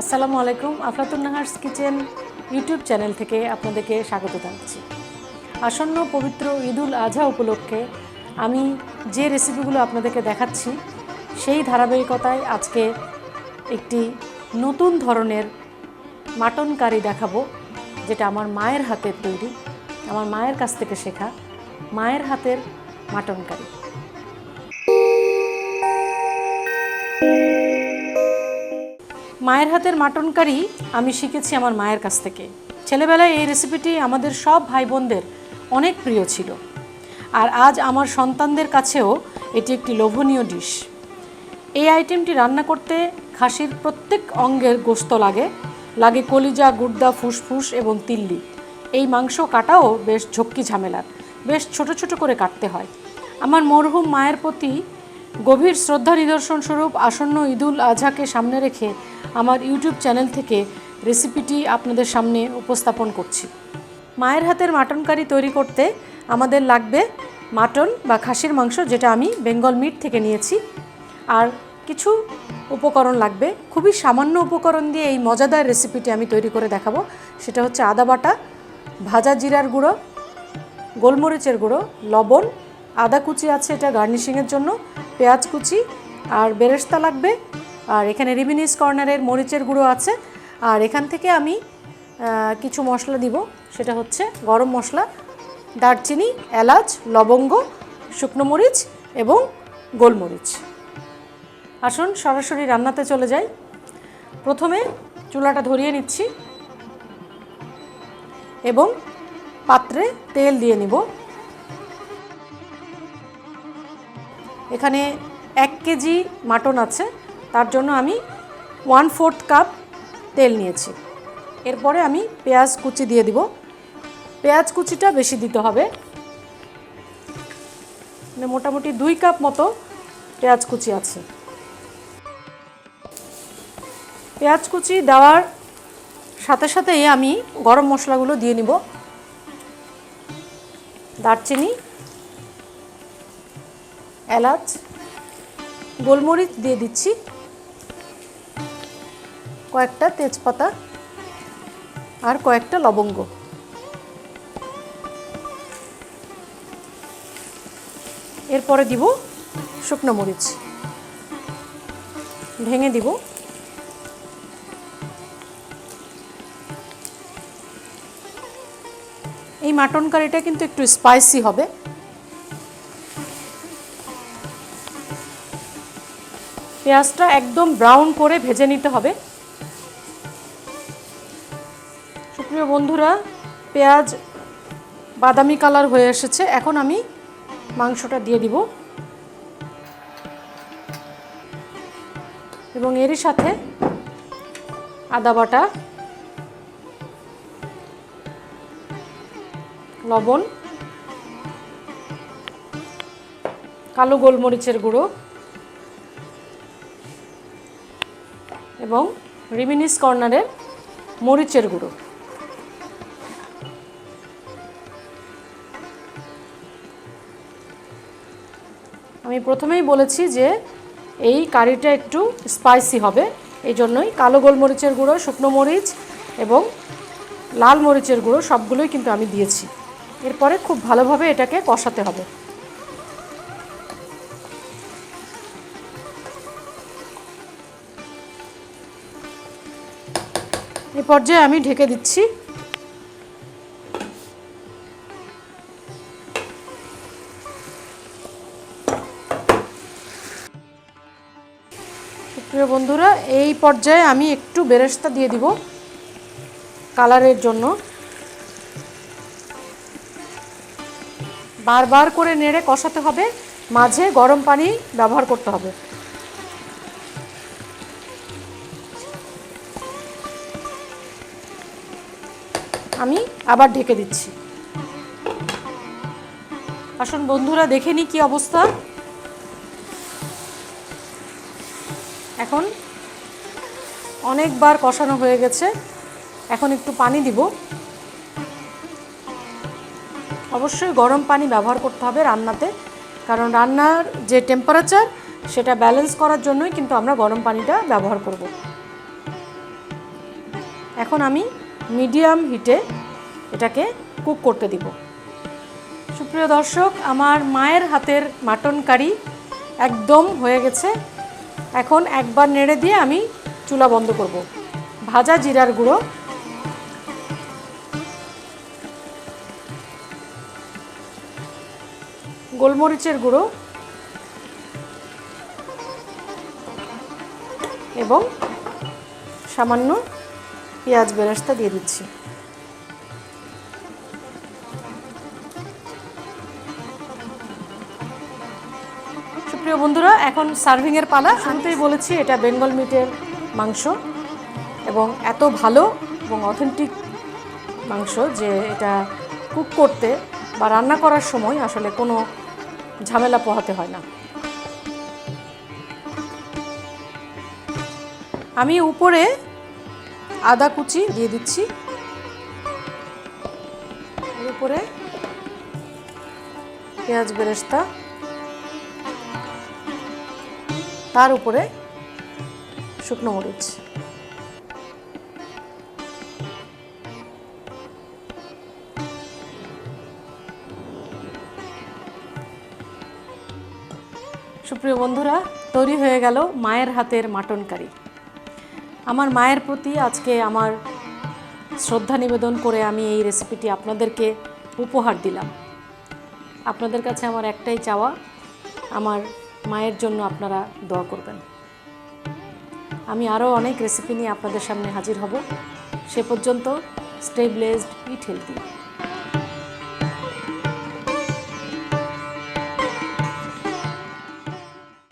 আসসালামু আলাইকুম, Aflatun Nahar's kitchen YouTube channel থেকে আপনাদেরকে স্বাগত জানাচ্ছি। আসন্ন পবিত্র ঈদুল আজহা উপলক্ষে আমি যে রেসিপিগুলো আপনাদেরকে দেখাচ্ছি, সেই ধারাবাহিকতায় আজকে একটি নতুন ধরনের মাটন কারি দেখাবো, যেটা আমার মায়ের হাতের তৈরি, আমার মায়ের কাছ থেকে শেখা মায়ের হাতের মাটন কারি। মায়ের হাতের মাটন কারি আমি শিখেছি আমার মায়ের কাছ থেকে। ছেলেবেলায় এই রেসিপিটি আমাদের সব ভাই বোনদের অনেক প্রিয় ছিল। আর আজ আমার সন্তানদের কাছেও এটি একটি লোভনীয় ডিশ এই আইটেমটি রান্না করতে খাসির প্রত্যেক অঙ্গের গোস্ত লাগে। লাগে কলিজা গুর্দা ফুসফুস এবং তিল্লি। এই মাংস কাটাও বেশ ঝক্কি ঝামেলার। বেশ ছোট ছোট করে কাটতে হয়। আমার মরহুম মায়ের প্রতি গভীর শ্রদ্ধা নিদর্শন স্বরূপ আসন্ন ঈদুল আজহাকে সামনে রেখে আমার ইউটিউব চ্যানেল থেকে রেসিপিটি আপনাদের সামনে উপস্থাপন করছি। মায়ের হাতের মাটন কারি তৈরি করতে আমাদের লাগবে মাটন বা খাসির মাংস যেটা আমি বেঙ্গল মিট থেকে নিয়েছি। আর কিছু উপকরণ লাগবে। খুবই সামান্য উপকরণ দিয়ে এই মজাদার রেসিপিটি আমি তৈরি করে দেখাবো। সেটা হচ্ছে আদা বাটা, ভাজা জিরার গুঁড়ো, গোলমরিচের গুঁড়ো, লবণ আদা কুচি আছে এটা গার্নিশিংয়ের জন্য, পেঁয়াজ কুচি, আর বেরেস্তা লাগবে, আর এখানে রিমিনিস কর্নারের মরিচের গুঁড়ো আছে, আর এখান থেকে আমি কিছু মশলা দিব, সেটা হচ্ছে গরম মশলা, দারচিনি, এলাচ, লবঙ্গ, শুকনো মরিচ এবং গোলমরিচ। আসুন, সরাসরি রান্নাতে চলে যাই। প্রথমে চুলাটা ধরিয়ে নিচ্ছি এবং পাত্রে তেল দিয়ে নিব। এখানে এক কেজি মাটন আছে। তার জন্য আমি ওয়ান ফোর্থ কাপ তেল নিয়েছি। এরপরে আমি পেঁয়াজ কুচি দিয়ে দিব। পেঁয়াজ কুচিটা বেশি দিতে হবে। মানে মোটামুটি দুই কাপ মতো পেঁয়াজ কুচি আছে। পেঁয়াজ কুচি দেওয়ার সাথে সাথেই আমি গরম মশলাগুলো দিয়ে নিব। দারচিনি এলাচ, গোলমরিচ দিয়ে দিচ্ছি, কয়েকটা তেজপাতা আর কয়েকটা লবঙ্গ। এরপরে দিব শুকনো মরিচ। ভেঙে দিব। এই মাটন কারিটা কিন্তু একটু স্পাইসি হবে। পেঁয়াজটা একদম ব্রাউন করে ভেজে নিতে হবে। সুপ্রিয় বন্ধুরা, পেঁয়াজ বাদামি কালার হয়ে এসেছে। এখন আমি মাংসটা দিয়ে দিব। এবং এরই সাথে আদা বাটা, লবণ, কালো গোলমরিচের গুঁড়ো এবং রিমিনিস কর্নারের মরিচের গুঁড়ো। আমি প্রথমেই বলেছি যে এই কারিটা একটু স্পাইসি হবে এই জন্যই কালো গোলমরিচের গুঁড়ো, শুকনো মরিচ এবং লাল মরিচের গুঁড়ো সবগুলোই কিন্তু আমি দিয়েছি। এরপরে খুব ভালোভাবে এটাকে কষাতে হবে। এই পর্যায়ে আমি ঢেকে দিচ্ছি। প্রিয় বন্ধুরা, এই পর্যায়ে আমি একটু বেরেস্তা দিয়ে দিব কালারের জন্য। বারবার করে নেড়ে কষাতে হবে, মাঝে গরম পানি ব্যবহার করতে হবে। আমি আবার ঢেকে দিচ্ছি। আসুন বন্ধুরা, দেখে নি কি অবস্থা। এখন অনেকবার কষানো হয়ে গেছে। এখন একটু পানি দিব। অবশ্যই গরম পানি ব্যবহার করতে হবে রান্নাতে, কারণ রান্নার যে টেম্পারেচার সেটা ব্যালেন্স করার জন্যই কিন্তু আমরা গরম পানিটা ব্যবহার করব। এখন আমি মিডিয়াম হিটে এটাকে কুক করতে দিব। সুপ্রিয় দর্শক, আমার মায়ের হাতের মাটন কারি একদম হয়ে গেছে। এখন একবার নেড়ে দিয়ে আমি চুলা বন্ধ করব। ভাজা জিরার গুঁড়ো। গোলমরিচের গুঁড়ো। এবং সামান্য পেঁয়াজ বেরেস্তা দিয়ে দিচ্ছি। সুপ্রিয় বন্ধুরা, এখন সার্ভিংয়ের পালা। শুরুতেই বলেছি, এটা বেঙ্গল মিটের মাংস এবং এত ভালো এবং অথেন্টিক মাংস যে এটা কুক করতে বা রান্না করার সময় আসলে কোনো ঝামেলা পোহাতে হয় না। আমি উপরে আদা কুচি দিয়ে দিচ্ছি। এর উপরে পেঁয়াজ বেরেস্তা। তার উপরে শুকনো মরিচ। সুপ্রিয় বন্ধুরা, তৈরি হয়ে গেল মায়ের হাতের মাটন কারি। আমার মায়ের প্রতি আজকে আমার শ্রদ্ধা নিবেদন করে আমি এই রেসিপিটি আপনাদেরকে উপহার দিলাম। আপনাদের কাছে আমার একটাই চাওয়া, আমার মায়ের জন্য আপনারা দোয়া করবেন। আমি আরও অনেক রেসিপি নিয়ে আপনাদের সামনে হাজির হব। সে পর্যন্ত স্টে ব্লেসড ইট হেলদি